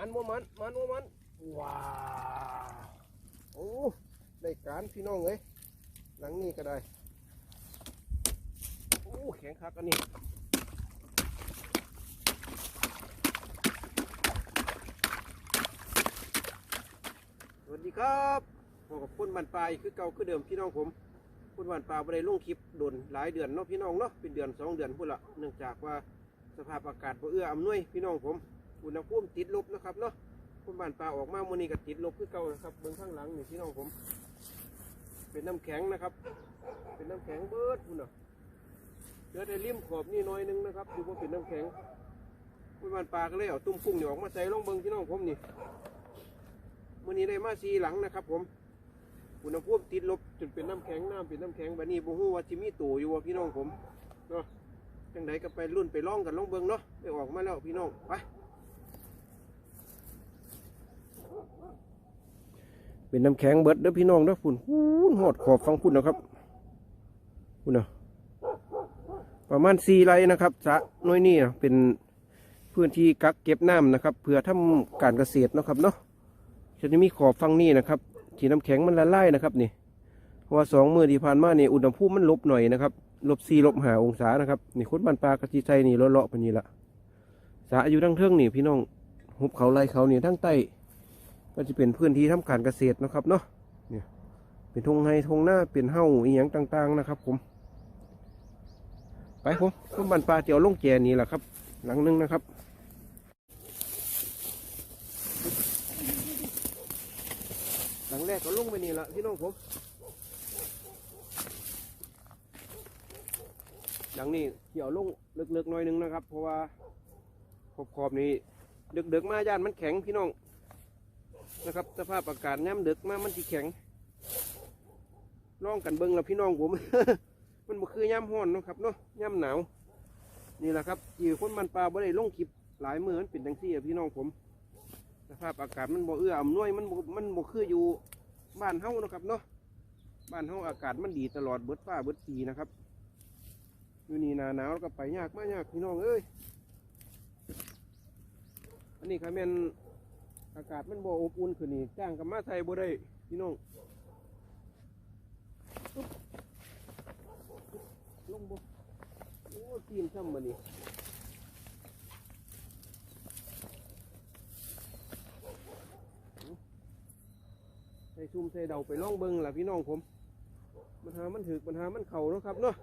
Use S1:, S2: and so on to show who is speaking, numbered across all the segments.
S1: มันบ่มันมันบ่มันว้าวโอ้ได้การพี่น้องเอ้ยหลังนี้ก็ได้โอ้แข็งคักอันนี้สวัสดีครับพบกับคุณบันปลายคือเก่าคือเดิมพี่น้องผมคุณบันปลาบ่ได้ลงคลิปโดนหลายเดือนเนาะพี่น้องเนาะเป็นเดือนสองเดือนพุ่นละเนื่องจากว่าสภาพอากาศเอื้ออำนวยพี่น้องผม อุณหภูมิติดลบนะครับเนาะคุณบันปลาออกมาโมนี้ก็ติดลบคือเก่านะครับเบื้องข้างหลังนี่พี่น้องผม เป็นน้ำแข็งนะครับ เป็นน้ำแข็งเบิดพุ่นเนาะเหลือแต่ริมขอบนี่หน้อยหนึงนะครับดูว่าเป็นน้ำแข็งคุณบันปลาก็เลยเอาตุ้มกุ้งนี่ออกมาใส่ลงเบิ้องพี่น้องผมนี่โมนีได้มาสีหลังนะครับ ผมอุณหภูมิติดลบจนเป็นน้ำแข็งน้ำเป็นน้ำแข็งแบบนี้บ่ฮู้ว่าจิมีตัวอยู่ว่าพี่น้องผมเนาะจังไดก็ไปรุ่นไปล่องกันล่องเบิงเนาะไปออกมาแล้วพี่น้องไป เป็นน้ำแข็งเบิดเด้อพี่น้องเด้อฝุ่นหูหอดขอบฟังฝุ่นนะครับฝุ่นเนาะประมาณสี่ไร่นะครับสะน้อยนี่นะเป็นพื้นที่กักเก็บน้ำนะครับ เพื่อทำการเกษตรนะครับเนาะจะมีขอบฟังนี่นะครับที่น้ำแข็งมันละลายนะครับนี่เพราะว่าสองมือที่ผ่านมาเนี่ยอุณหภูมิมันลบหน่อยนะครับลบสี่ลบหาองศานะครับนี่คุดบันปลากระจีใจนี่เลาะๆไปนี่ละสาอยู่ทั้งเทิงนี่พี่น้องหุบเขาไล่เขานี่ทั้งใต้ ก็จะเป็นพื้นที่ทำการเกษตรนะครับเนาะเนี่ยเป็นทงไฮทงหน้าเป็นเฮ้าอีหยังต่างๆนะครับ ผม ไปผมคุดบันปลาเจียวลงแจนี่แหละครับ หลังนึงนะครับหลังแรกก็ลงไปนี่ละพี่น้องผมหลังนี้เกี่ยวลงลึกๆหน่อยหนึงนะครับ เพราะว่าขอบขอบๆนี้ดึกๆมาย่านมันแข็งพี่น้อง นะครับสภาพอากาศย่ำดึกมากมันที่แข็งล่องกันเบิ้งแล้วพี่น้องผม มันบ่คือย่ำห้อนเนาะครับเนาะย่ำหนาว นี่แหละครับจีคนมันปลาบ่ได้ลงคลิปหลายมือมันเป็นจังซี่อะพี่น้องผมสภาพอากาศมันบ่เอื้ออำนวยมันบ่มันบ่คืออยู่บ้านเฮานะครับเนาะบ้านเฮาอากาศมันดีตลอดเบิดฟ้าเบิดปีนะครับอยู่นี่หนาหนาวแล้วก็ไปยากมากยากพี่น้องเอ้ยอันนี้ค่ะแม่น อากาศมันบ่อบอุ่นขึ้นนี่จ้างกับมาไทยบ่ได้พี่น้องลงบ่โอ้ตีนซ้ำมานี่ใส่ซุ่มใส่เดาไปล่องเบิงล่ะพี่น้องผมปัญหามันถือปัญหามันเข่าเนาะครับเนาะ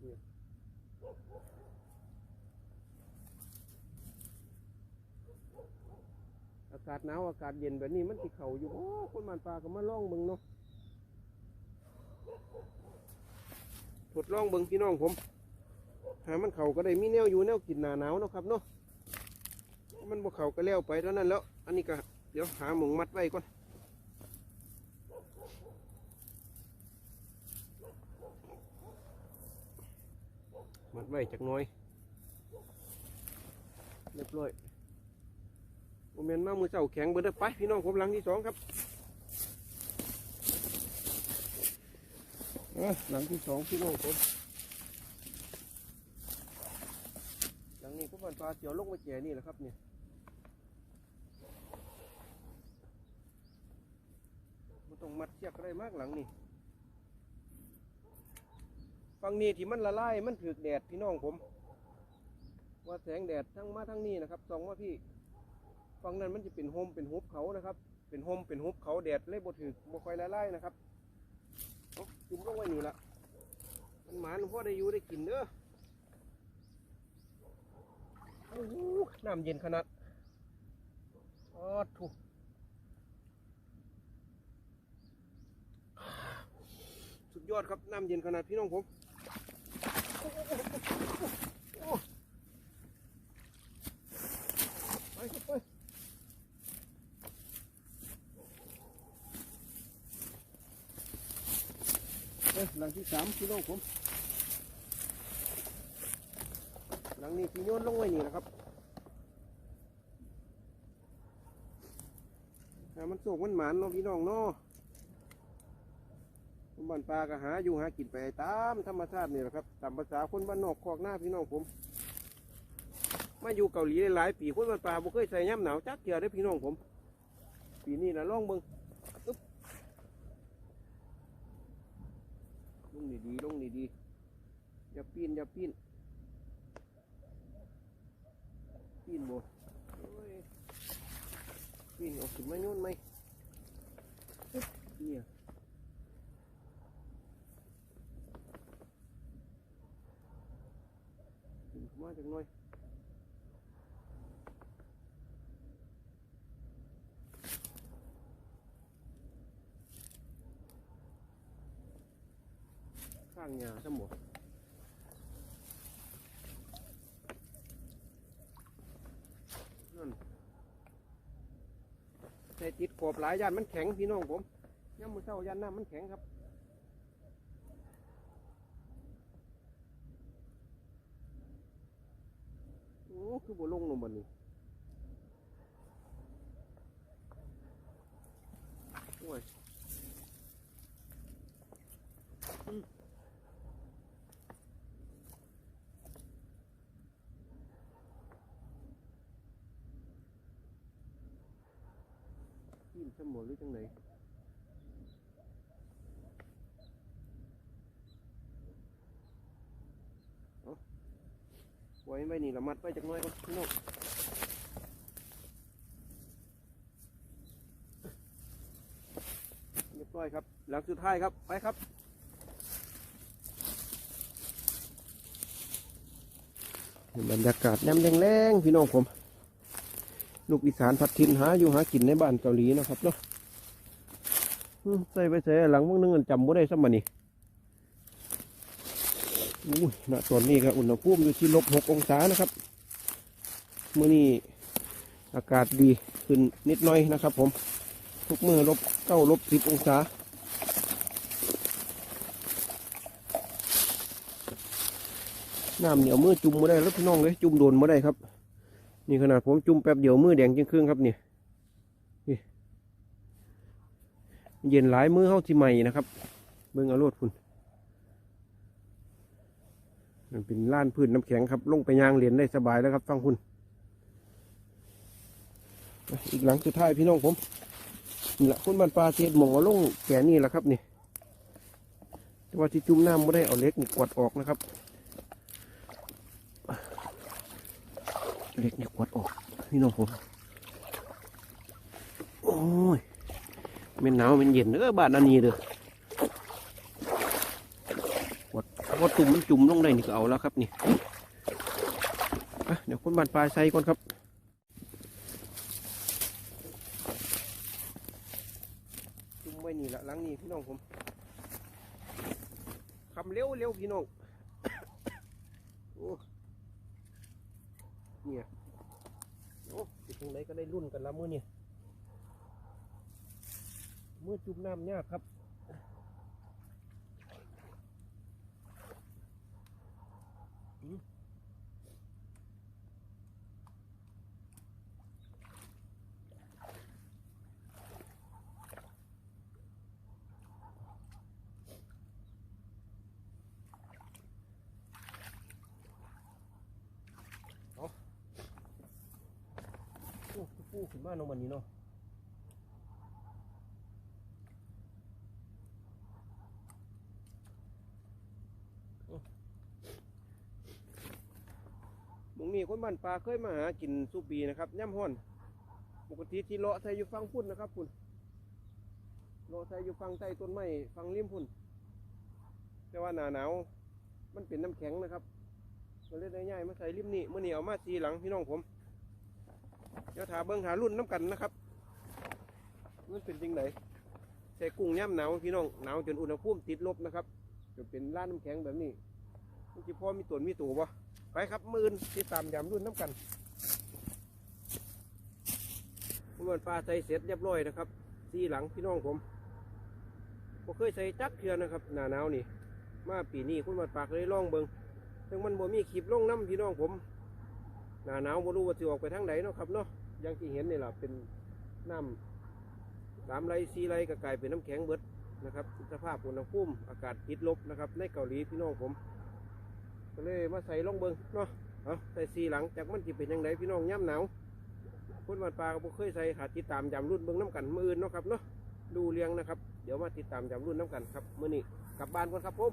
S1: เนี่ยอากาศหนาวอากาศเย็นแบบนี้มันติเข่าอยู่โอ้คนมันปลาก็มาล่องเบิงเนาะทดลองเบิงพี่น้องผมหามันเข่าก็ได้มีแนวอยู่แนวกินหนาหนาวเนาะครับเนาะมันบ่เข่าก็แล้วไปเท่านั้นแล้ว อันนี้ก็เดี๋ยวหาหมุงมัดไว้ก่อนมัดไว้จักน้อยเรียบร้อย โมเมนต์มามือเจ้าแข็งเบิดเด้อไปพี่น้องผมหลังที่สองครับหลังที่สองพี่น้องผมหลังนี้ก็มันปลาเสียวลงมาแก่นี่แหละครับเนี่ยมันต้องมัดเชือกอะไรมากหลังนี่ฝั่งนี้ที่มันละลายมันถือแดดพี่น้องผม ว่าแสงแดดทั้งมาทั้งนี้นะครับส่องว่าพี่ ฝั่งนั้นมันจะเป็นโฮมเป็นฮุบเขานะครับ เป็นโฮมเป็นฮุบเขาแดดเลยบ่ถือบ่ค่อยละลายนะครับจุ่มลงไว้นี่ละมันหมานพ่อได้อยู่ได้กินเด้อโอ้โหน้ำเย็นขนาดออถูกสุดยอดครับน้ำเย็นขนาดพี่น้องผมไปไปเอ้ย หลังที่สามพี่น้องผม หลังนี้พี่โยนลงไว้นี่นะครับมันโศกมันหมานเนาะพี่น้องเนาะบ้านปลาก็หาอยู่หากินไปตามธรรมชาตินี่แหละครับตามภาษาคนบ้านนอกคอกหน้าพี่น้องผมมาอยู่เกาหลีได้หลายปีคนมันปลาบ่เคยใส่ย่ำหนาวจักเกียได้พี่น้องผม ปีนี้นะล่องเบิงอึ๊บลง ดีๆลงดีๆอย่าปีนอย่าปีนปีนบ่ปีนออกขึ้นมาโยนไหมเนี่ยขึ้นมาจากหน่อยางหญ้าทั้งหมดนั่นใส่ติดขอบหลายยันมันแข็งพี่น้องผมย่ำมือเศร้ายันน้ำมันแข็งครับโอ้คือบ่ลงลงบนนี้โอ้ย ทีมสมอหรือจังไหนเอาไว้ไว้นี่ละมัดไว้จักน้อยก่อนพี่น้องเรียบร้อยครับ หลังสุดท้ายครับ ไปครับบรรยากาศแนมแรงๆพี่น้องผม ลูกอีสานพัดทินหาอยู่หากินในบ้านเกาหลีนะครับเนาะใส่ไปใส่หลังพวกนึงจำบ่ได้สักมานี่อุ้ยณตอนนี้ก็อุณหภูมิอยู่ที่ลบหกองศานะครับเมื่อนี้อากาศดีขึ้นนิดหน่อยนะครับ ผม ทุกเมื่อลบเก้าลบสิบองศาน้ำเหนียวมือจุ่มมาได้แล้วพี่น้องเลยจุ่มโดนมาได้ครับ นี่ขนาดผมจุ่มแป๊บเดียวมือแดงจริงครึ่งครับนี่นี่เย็นหลายมือเข้าที่ใหม่นะครับ เบิ่งเอาโลดคุณมันเป็นล้านพื้นน้ำแข็งครับ ลงไปยางเหรียญได้สบายแล้วครับฟังคุณ อีกหลังสุดท้ายพี่น้องผมนี่แหละคนบ้านปลาเทียดหมองลงแก่นี่แหละครับนี่แต่ว่าที่จุ่มน้ำไม่ได้เอาเล็กนี่กวดออกนะครับ เล็กเนี่ยกวดออกพี่น้องผมโอ้ยเป็นหนาวเป็นเย็นเด้อบ้านอันนี้เด้อกวาดกวาดตุ่มมันจุ่มลงได้นี่ก็เอาแล้วครับนี่เดี๋ยวคนบานปลายใส่ก่อนครับจุ่มไว้นี่ละหลังนี้พี่น้องผมคำเร็วเร็วพี่น้อง โอ้ เนี่ยโอ้ติดตรงไหนก็ได้รุ่นกันแล้วมื่อเนี่ยเมื่อจุ่มน้ำยากครับอืมโอ้ฟู ขึ้นมาเนาะวันนี้เนาะมองนี้คนบ้านปลาเคยมาหากินสุปีนะครับย่ำห้อนปกติที่เลาะใส่อยู่ฟังพุ่นนะครับพุ่นเลาะใส่อยู่ฟังใต้ต้นไม้ฟังริมพุ่น แต่ว่าหนาหนาวมันเป็นน้ำแข็งนะครับก็เลยได้ง่ายมาใส่ริมนี่เมื่อเหนี้เอามาสีหลังพี่น้องผม เดี๋ยวถาเบิ้งหารุ่นน้ำกันนะครับมันเป็นจริงไหนใส่กุ้งย่ำหนาวพี่น้องหนาวจนอุณหภูมิติดลบนะครับจะเป็นร้านน้ำแข็งแบบนี้มันจะพอมีตัวมีตัวปะไปครับมือนที่ตามยำรุ่นน้ำกันเมื่อวันฟ้าใส่เสร็จเรียบร้อยนะครับสีหลังพี่น้องผมผมเคยใส่จักเทือนะครับ หนาหนาวนี่ มาปีนี้คุณวันปากเลยล่องเบิงซึ่งมันบ่มีคลิปล่องน้ำพี่น้องผม หนาหนาวบ่รู้ว่าจะออกไปทางไหนเนาะครับเนาะอย่างที่เห็นนี่แหละเป็นน้ำสามไรสี่ไรก็กลายเป็นน้ำแข็งเบิดนะครับสภาพอุณหภูมิอากาศติดลบนะครับ ในเกาหลีพี่น้องผมก็เลยมาใส่ล่องเบิงเนาะเอาแต่สีหลังจากมันจะเป็นยังไงพี่น้องย่ำหนาวคนบ้านปลาก็บ่เคยใส่ขาดติดตามยามรุ่นเบิงน้ำกันมืออื่นเนาะครับเนาะดูเรียงนะครับ เดี๋ยวมาติดตามยามรุ่นน้ำกันครับมื้อนี้กลับบ้านก่อนครับผม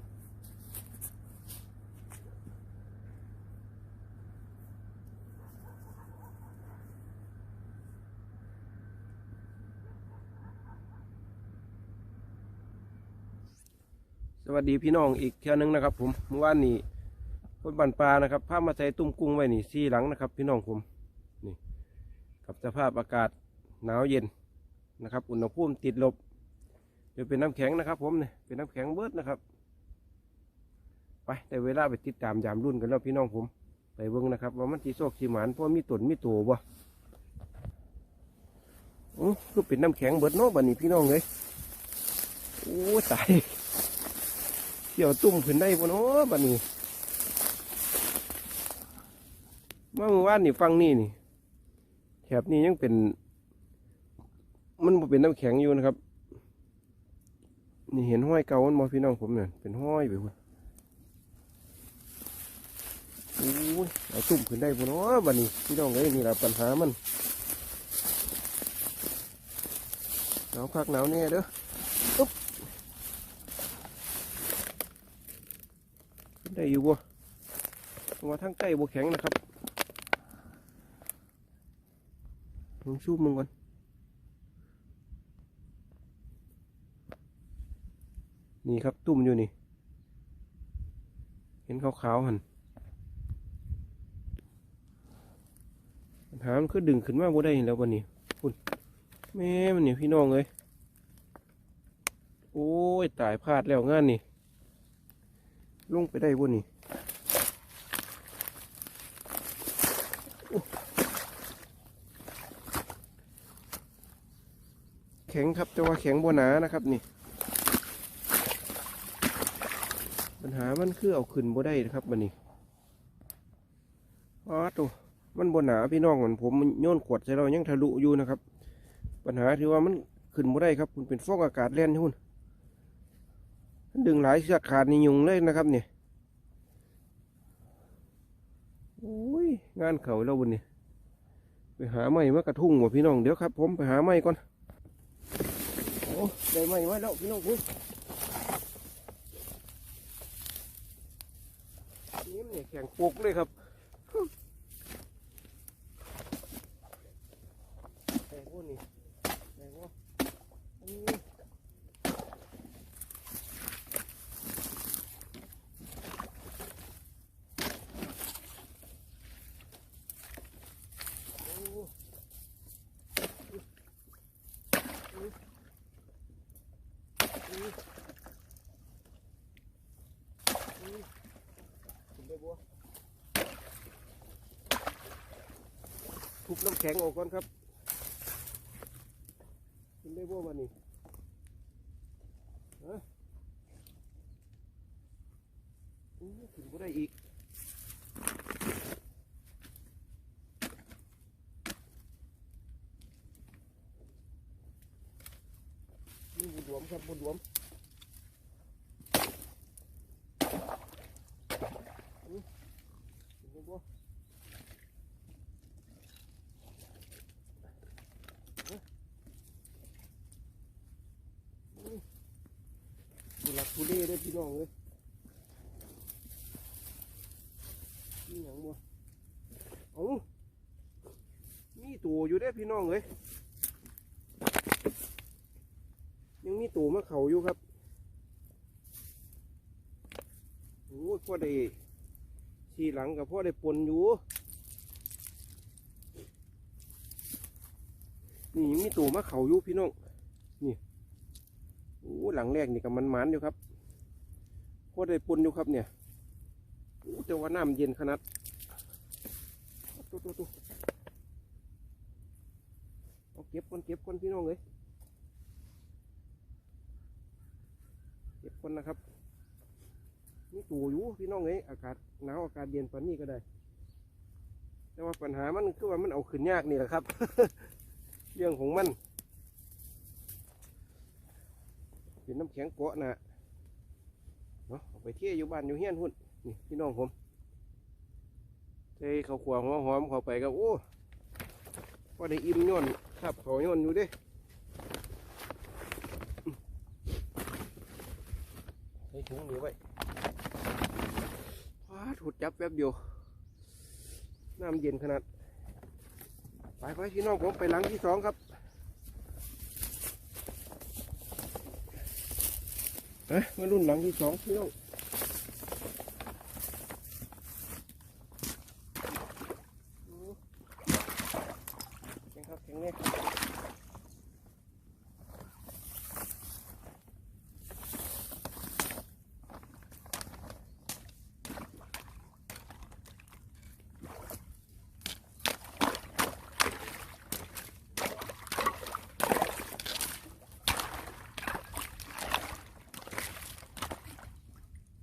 S1: สวัสดีพี่น้องอีกเที่ยวหนึงนะครับ ผมเมื่อวานนี้คนบ้านปลานะครับพามาใส่ตุ้มกุ้งไว้นี่สีหลังนะครับ พี่น้องผมนี่กับสภาพอากาศหนาวเย็นนะครับ อุณหภูมิติดลบเดี๋ยวเป็นน้ำแข็งนะครับ ผมเนี่ยเป็นน้ำแข็งเบิดนะครับ ไปแต่เวลาไปติดตามยามรุ่นกันแล้วพี่น้องผม ไปเบิ่งนะครับ ว่ามันสีโซกสีหมานเพราะมีตุนมีตัวบ่โอ้คือเป็นน้ำแข็งเบิดเนาะบัดนี้พี่น้องเลยโอ้ตาย เกี่ยวตุ่มขึ้นได้บ่เนาะบัดนี้เมื่อวานนี่ฟังนี่นี่แถบนี้ยังเป็น มันบ่เป็นน้ำแข็งอยู่นะครับ นี่เห็นห้อยเก่ามันบ่พี่น้องผมเนี่ยเป็นห้อยไปพุ่นโอ้ยเอาตุ่มขึ้นได้พุ่นเนาะบัดนี้พี่น้องเอ้ยนี่แหละปัญหามันหนาวคักหนาวแน่เด้ออุ๊บขึ้น ได้อยู่บ่มาทางใกล้บ่แข็งนะครับลองชูบมึงก่อนนี่ครับตุ่มอยู่นี่ เห็นขาวๆหันปัญหามันคือดึงขึ้นมาบ่ได้แล้ววันนี้คุณแม่มันเนี่ยพี่น้องเลยโอ้ยตายพลาดแล้วงานนี่ ลงไปได้บ่นี่แข็งครับแต่ว่าแข็งบ่หนานะครับนี่ ปัญหามันคือเอาขึ้นบ่ได้นะครับบันนี้อ๋อตัวมันบนหนาพี่น้องเหมือนผมมันโยนขวดใส่เรายังทะลุอยู่นะครับ ปัญหาที่ว่ามันขึ้นบ่ได้ครับมันเป็นฟอกอากาศแล่นหุ่นมัน ดึงหลายเสือกขาดนี่ยุงเลยนะครับเนี่ยโอ้ยงานเขาแล้ววันนี้ไปหาไม้มากระทุ่งว่ะพี่น้องเดี๋ยวครับ ผมไปหาไม้ก่อนโอ้ได้ไม้มาแล้วพี่น้องคุณนี่มันเนี่ยแข็งปุกเลยครับแข็งพวกนี้แข็งว่าอันนี้โอ้อุ๊ยอุ๊ยอุ๊ยอุ๊ย ขึ้นได้บัว ทุบน้ำแข็งออกก่อนครับขึ้นได้บัวมานี่ฮะอู้ขึ้นก็ได้อีกนี่บุญหลวมครับบุญหลวม ขึ้นได้บัวฮะอู้ ทุลักทุเลเด้พี่น้องเลยนี่หยังบัวเอ้ามีตัวอยู่ได้พี่น้องเลยยังมีตัวมาเขาอยู่ครับโอ้ยพอได้ทีหลังกับพ่อได้ปนอยู่ นี่ยังมีตัวมะเขาอยู่พี่น้องนี่โอ้หลังแรกนี่กับมันมันอยู่ครับ พ่อได้ปนอยู่ครับเนี่ยโอ้แต่ว่าน้ำเย็นขนาดตัวตัวตัวเอาเก็บคนเก็บคนพี่น้องเลยเก็บคนนะครับนี่ตัวอยู่พี่น้องเอ้ยอากาศหนาวอากาศเย็นปานนี้ก็ได้ แต่ว่าปัญหามันคือว่ามันเอาขึ้นยากนี่แหละครับ เรื่องของมันเป็นน้ำแข็งเกาะนะ เนาะเอาไปเที่ยวอยู่บ้านอยู่เฮียนหุ่นนี่พี่น้องผมใส่ข้าวขวหัวหอมเข้าไปก็โอ้พอได้อิ่มย่อนครับเขาย่อนอยู่ด้ใส่ถุงนี้ไว้ว้าถูดจับแป๊บเดียวน้ำเย็นขนาด ไปไปพี่น้องผมไปหลังที่สองครับเอ๊ะ มารุ่นหลังที่สองพี่น้องโอ้แข็งครับแข็งเนี่ย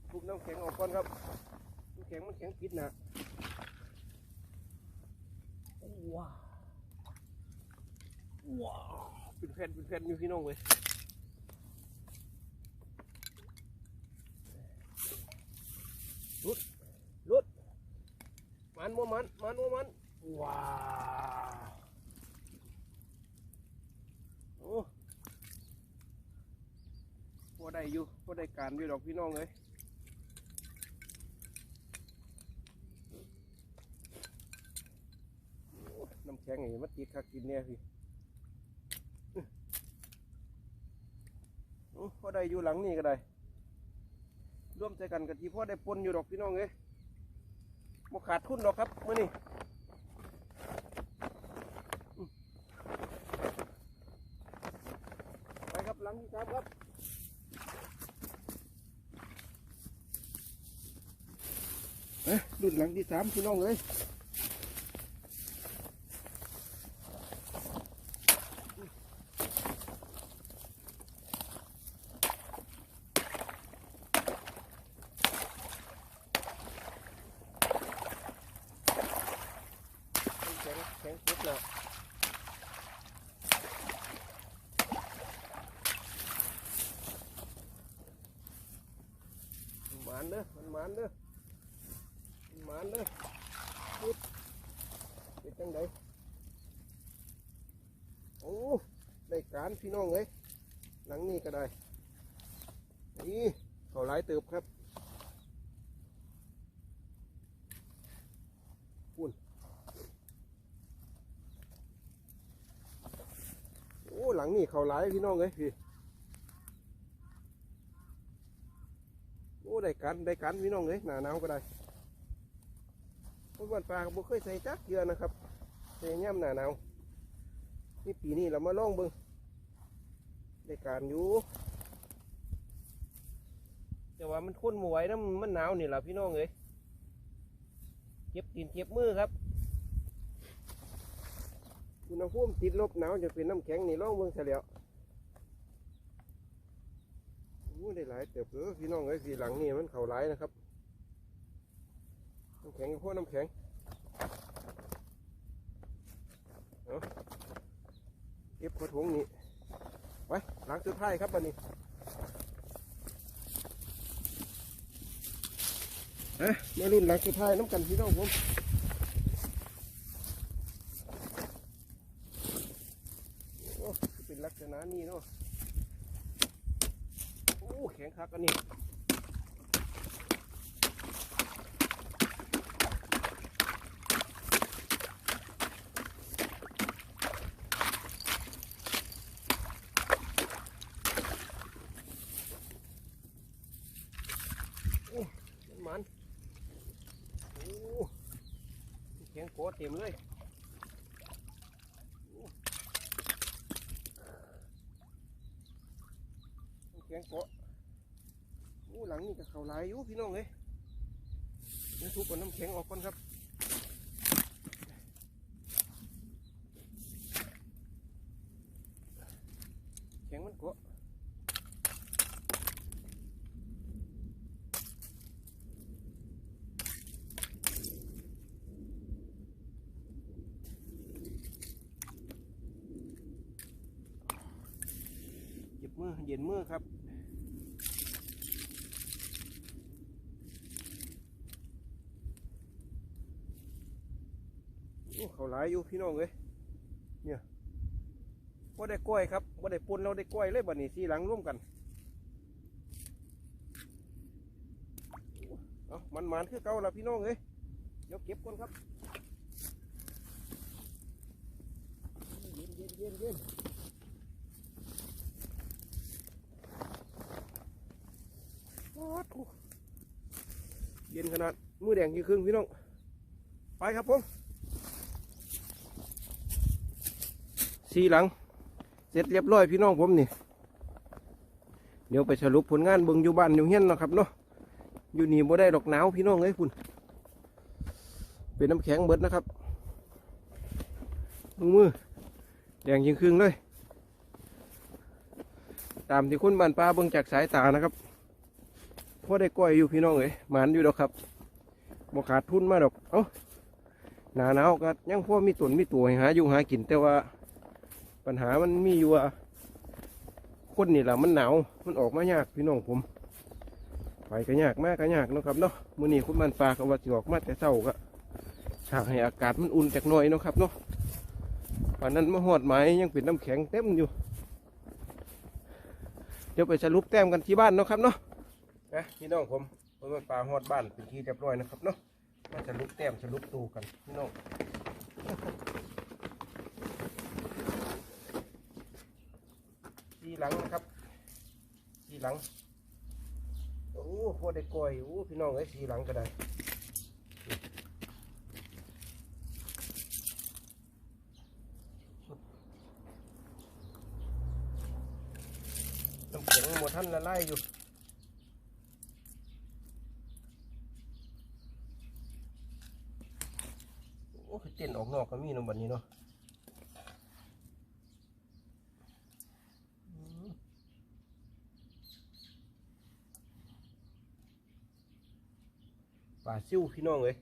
S1: ทุบน้ำแข็งออกก่อน ครับน้ำแข็งมันแข็งปิดหนะว้าวว้าวเป็นแผ่นเป็นแผ่นอยู่พี่น้องเลยลุดลุดมันมัมันมันมัมันว้าวโอ้พอได้อยู่พอได้การอยู่ดอกพี่น้องเลย นี่มันติดคักกินเนี่ยพี่โอ้พอได้อยู่หลังนี่ก็ได้ ร่วมใจกันกับที่พ่อได้ปนอยู่ดอกพี่น้องเอ้ยบ่ขาดทุนหรอกครับมื่อนี้ไปครับหลังที่สามครับเอ้ยรุ่นหลังที่สามพี่น้องเอ้ย แข็งแข็งปุ๊บเลยมันหมานเด้อมันหมานเด้อมันหมานเด้อปุ๊บเป็นจังไดโอ้ได้การพี่น้องเลยหลังนี้ก็ได้นี่เขาหลายเติบครับโอ้หลังนี่เขาหลายพี่น้องเลยพี่โอ้ ได้กันได้กันพี่น้องเลยหนาหนาวก็ได้พราะวันปลาก็บ่เคยใส่จักเกลือนะครับใส่ย่ำหนาหนาวนี่ปีนี้เรามาลองเบิ่งได้การอยู่แต่ว่ามันค้นหมไวยนะมันหนาวนี่แหละพี่น้องเลยเจ็บตีนเจ็บมือครับอุณหภูมิติดลบหนาวจะเป็นน้ำแข็งนี่ล่องเมืองเฉลียวโอ้ ได้หลายเติบเลยพี่น้องเอ้ยสีหลังนี่มันเข่าหลายนะครับน้ำแข็งพวกน้ำแข็งเอาเก็บกระถงนี่ไปหลังสุดท้ายครับบันนี้เอ๊ะมารุ่นหลังสุดท้ายน้ำกันพี่น้องผมโอ้เป็นลักษณะนี้เนาะ ข็งคักอันนี้โอ้มันมันโอ้แข็งโคตรเต็มเลย น้ำแข็งเกาะอู้หลังนี่ก็ เขาหลายอยู่พี่น้องเลยนี่ทุกคนน้ำแข็งออกก่อนครับแข็งมันกาะเจ็บมือเย็นมือครับ โโอ้เขา หลายอยู่พี่น้องเอ้ยเนี่ยว่าได้กล้วยครับว่าได้ปุนเราได้กล้วยเลยบัดนี้สีหลังร่วมกันเอามันมันคือเก่าละพี่น้องเอ้ยเดี๋ยวเก็บก่อนครับเย็นเย็นเย็นเย็นเย็นขนาดมือแดงยี่ครึ่งพี่น้อง ไปครับผม สีหลัง เสร็จเรียบร้อยพี่น้องผมนี่ เดี๋ยวไปสรุปผลงานเบิ่งอยู่บ้านอยู่เฮียนเนาะครับเนาะ อยู่นี่บ่ได้ดอกหนาวพี่น้องเอ้ยคุณเป็นน้ำแข็งเบิดนะครับมือมือแดงยิงครึ่งเลย ตามที่คุณบานปลาเบิ่งจากสายตานะครับพอได้ก้อยอยู่พี่น้องเอ้ยหมานอยู่ดอกครับบ่ขาดทุนมาดอก เอ้าหนาหนาวก็ยังพอมีตนมีตัวให้หาอยู่หากินแต่ว่า ปัญหามันมีอยู่ว่าคนนี่แหละมันหนาวมันออกมายากพี่น้องผม ไปก็ยากมากก็ยากนะครับเนาะมื้อนี้คุณมันปลาก็ว่าสิออกมาแต่เช้าก็ฉากให้อากาศมันอุ่นจากหน่อยนะครับเนาะป่านนั้นมาหอดไม้ยังเป็นน้ำแข็งเต็มอยู่ เดี๋ยวไปสรุปแต้มกันที่บ้านเนาะครับเนาะนะพี่น้องผมคุณมันปลาหอดบ้านเป็นที่เรียบร้อยนะครับเนาะมาสรุปแต้มสรุปตูกันพี่น้อง หลังนะครับ สีหลัง โอ้พอได้กล้อยโอ้พี่น้องไอ้ยสีหลังก็ได้น้ำแข็งหมดท่านละลายอยู่โอ้เต้นออกนอกก็มีนาะบัดนี้เนาะาซิ่วพี่น้องเลย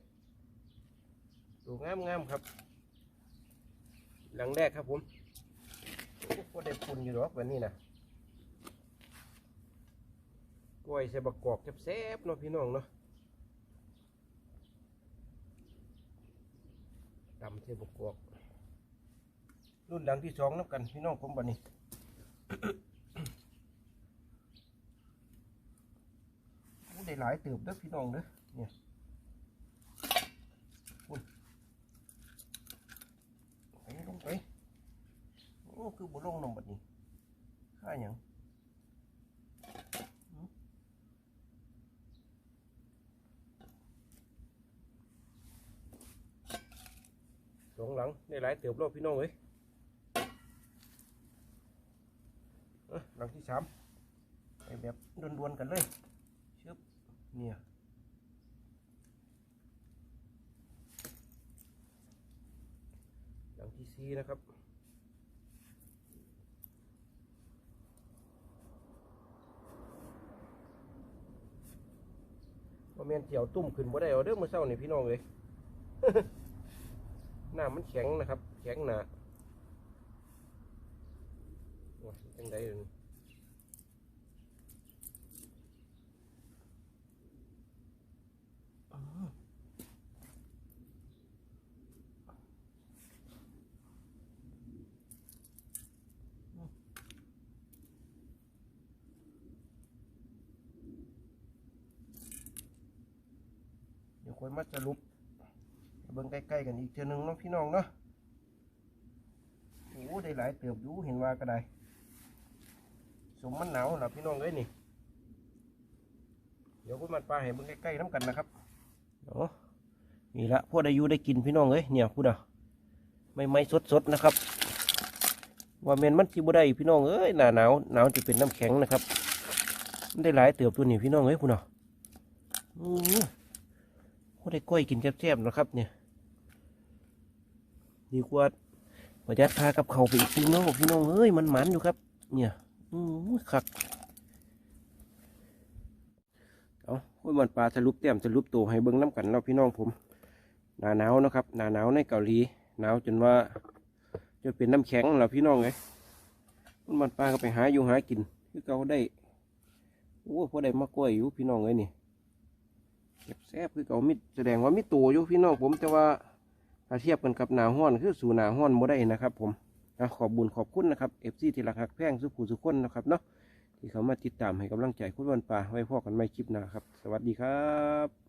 S1: ตัวงามงามๆครับ หลังแรกครับผมก็ได้ปุ่นอยู่หรอกวันนี้นะกล้วยใส่บักกอกแซ่บๆเนาะพี่น้องเนาะดำเทบกวกรุ่นดังที่สองนับกันพี่น้องผมบันนี้ได้หลายเติบเด้อพี่น้องเด้อเนี่ยพุ่นไปลงไปโอ้ คือบุลงนมบัดนี้ค่าหยังหืมสองหลังได้หลายเติบรอบพี่น้องเอ้ยหลังที่สามไปแบบดวนๆกันเลยชึบเนี่ยหลังที่สี่นะครับ ว่าแม่นเจียวตุ่มขึ้นบ่ได้เอาเด้อมื่อเช้านี่พี่น้องเลยหน้ามันแข็งนะครับ แข็งหนาโอ้ยจังได เดี๋ยมาสรุปเบิ่งใกล้ๆกันอีกเทื่อหนึงเนาะพี่น้องเนาะโอ้ได้หลายเติบอยู่เห็นว่าก็ได้สมมันหนาวหนะพี่น้องเอ้ยนี่ เดี๋ยวคุณมันปลาให้เบิ่งใกล้ๆน้ำกันนะครับเนาะนี่ละพวกได้ยูได้กินพี่น้องเอ้ยเนี่ยพูดอะไม่ไม่สดๆนะครับ ว่าเมนมันที่บ่ได้พี่น้องเอ้ยหนาหนาวหนาวจะเป็นน้ำแข็งนะครับ มันได้หลายเติบตัวนี่พี่น้องเอ้ยพูดอะอือ ได้กล้วยกินแซ่บๆนะครับ เนี่ยดีกว่าประยัดพากับเขาไปอีกทีเน้องพี่น้องเอ้ยมันหมันอยู่ครับ เนี่ยอืมคักเอาคุยมันปลาสรุปเต็มสรุปตัวให้เบิ้งน้ำกันเราพี่น้องผมหนาหนาวนะครับหนาหนาวในเกาหลีหนาวจนว่าจนเป็นน้ำแข็งแล้วพี่น้องไงมันมันปลาก็ไปหาอยู่หากิน คือเขาได้โอ้พอได้มากล้วยอยู่พี่น้องเอ้ยนี่ แซ่บๆคือเก่ามิดแสดงว่ามิตัวอยู่พี่น้องผมแต่ว่าถ้าเทียบกันกับหนาห้อนคือสู่หนาห้อนบ่ได้นะครับ ผมขอบบุญขอบคุณนะครับเอฟซีที่รักหักแพงสุขุสุขคนนะครับเนาะที่เขามาติดตามให้กำลังใจคุณวันป่าไว้พอกันไม่คลิปหน้าครับ สวัสดีครับ